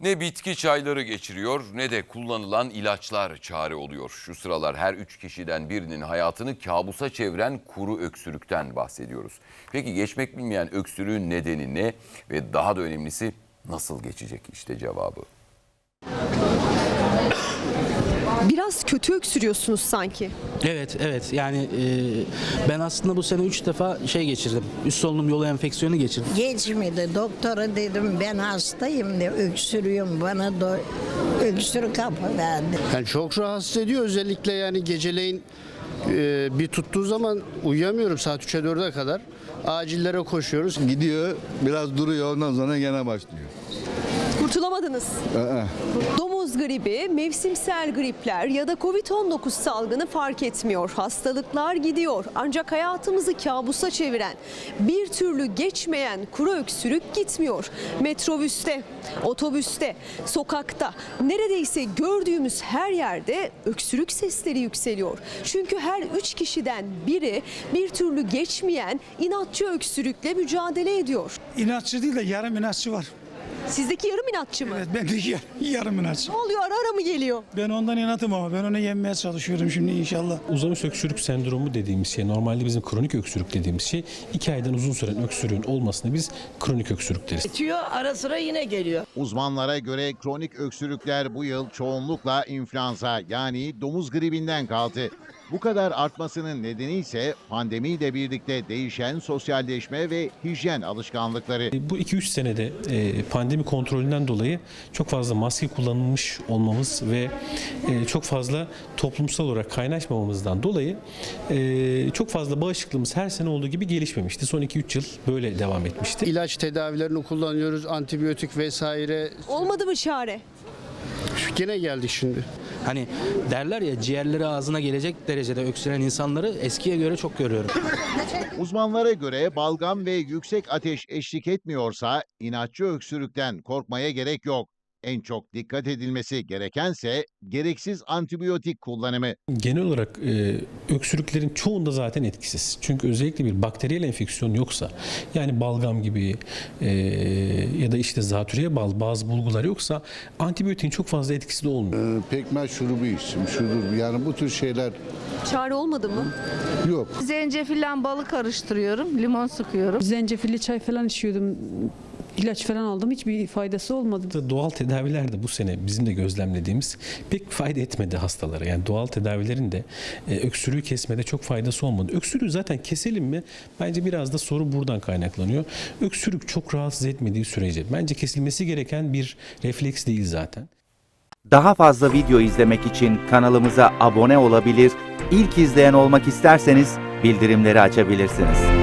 Ne bitki çayları geçiriyor ne de kullanılan ilaçlar çare oluyor. Şu sıralar her üç kişiden birinin hayatını kabusa çeviren kuru öksürükten bahsediyoruz. Peki geçmek bilmeyen öksürüğün nedeni ne ve daha da önemlisi nasıl geçecek işte cevabı. Biraz kötü öksürüyorsunuz sanki. Evet, evet. Yani e, ben aslında bu sene 3 defa şey geçirdim. Üst solunum yolu enfeksiyonu geçirdim. Geçmedi. Doktora dedim ben hastayım de öksürüyorum bana da öksürük hapı verdi. Yani çok rahatsız ediyor özellikle yani geceleyin e, bir tuttuğu zaman uyuyamıyorum saat 3'e 4'e kadar. Acillere koşuyoruz. Gidiyor, biraz duruyor ondan sonra gene başlıyor. Kurtulamadınız. Aa. Domuz gribi, mevsimsel gripler ya da Covid-19 salgını fark etmiyor. Hastalıklar gidiyor. Ancak hayatımızı kabusa çeviren, bir türlü geçmeyen kuru öksürük gitmiyor. Metrobüste, otobüste, sokakta, neredeyse gördüğümüz her yerde öksürük sesleri yükseliyor. Çünkü her üç kişiden biri bir türlü geçmeyen inatçı öksürükle mücadele ediyor. İnatçı değil de yarım inatçı var. Sizdeki yarım inatçı mı? Evet ben de yar- yarım inatçı. Ne oluyor ara ara mı geliyor? Ben ondan inatım ama ben onu yenmeye çalışıyorum şimdi inşallah. Uzamış öksürük sendromu dediğimiz şey normalde bizim kronik öksürük dediğimiz şey iki aydan uzun süren öksürüğün olmasına biz kronik öksürük deriz. Geçiyor ara sıra yine geliyor. Uzmanlara göre kronik öksürükler bu yıl çoğunlukla influenza yani domuz gribinden kaldı. Bu kadar artmasının nedeni ise pandemiyle birlikte değişen sosyalleşme ve hijyen alışkanlıkları. Bu 2-3 senede e, pandemi kontrolünden dolayı çok fazla maske kullanılmış olmamız ve e, çok fazla toplumsal olarak kaynaşmamamızdan dolayı e, çok fazla bağışıklığımız her sene olduğu gibi gelişmemişti. Son 2-3 yıl böyle devam etmişti. İlaç tedavilerini kullanıyoruz, antibiyotik vesaire. Olmadı mı çare? Gene geldik şimdi. Hani derler ya ciğerleri ağzına gelecek derecede öksüren insanları eskiye göre çok görüyorum. Uzmanlara göre balgam ve yüksek ateş eşlik etmiyorsa inatçı öksürükten korkmaya gerek yok. En çok dikkat edilmesi gerekense gereksiz antibiyotik kullanımı. Genel olarak e, öksürüklerin çoğunda zaten etkisiz. Çünkü özellikle bir bakteriyel enfeksiyon yoksa yani balgam gibi e, ya da işte zatürreye bağlı bazı bulgular yoksa antibiyotiğin çok fazla etkisi de olmuyor. Ee, Pekmez şurubu içtim, şudur. Yani bu tür şeyler Çare olmadı mı? yok. Zencefillen balı karıştırıyorum, limon sıkıyorum. Zencefilli çay falan içiyordum. İlaç falan aldım. Hiçbir faydası olmadı. Doğal tedaviler de bu sene bizim de gözlemlediğimiz pek fayda etmedi hastalara. Yani doğal tedavilerin de e, öksürüğü kesmede çok faydası olmadı. Öksürüğü zaten keselim mi? Bence biraz da soru buradan kaynaklanıyor. Öksürük çok rahatsız etmediği sürece bence kesilmesi gereken bir refleks değil zaten. Daha fazla video izlemek için kanalımıza abone olabilir, ilk izleyen olmak isterseniz bildirimleri açabilirsiniz.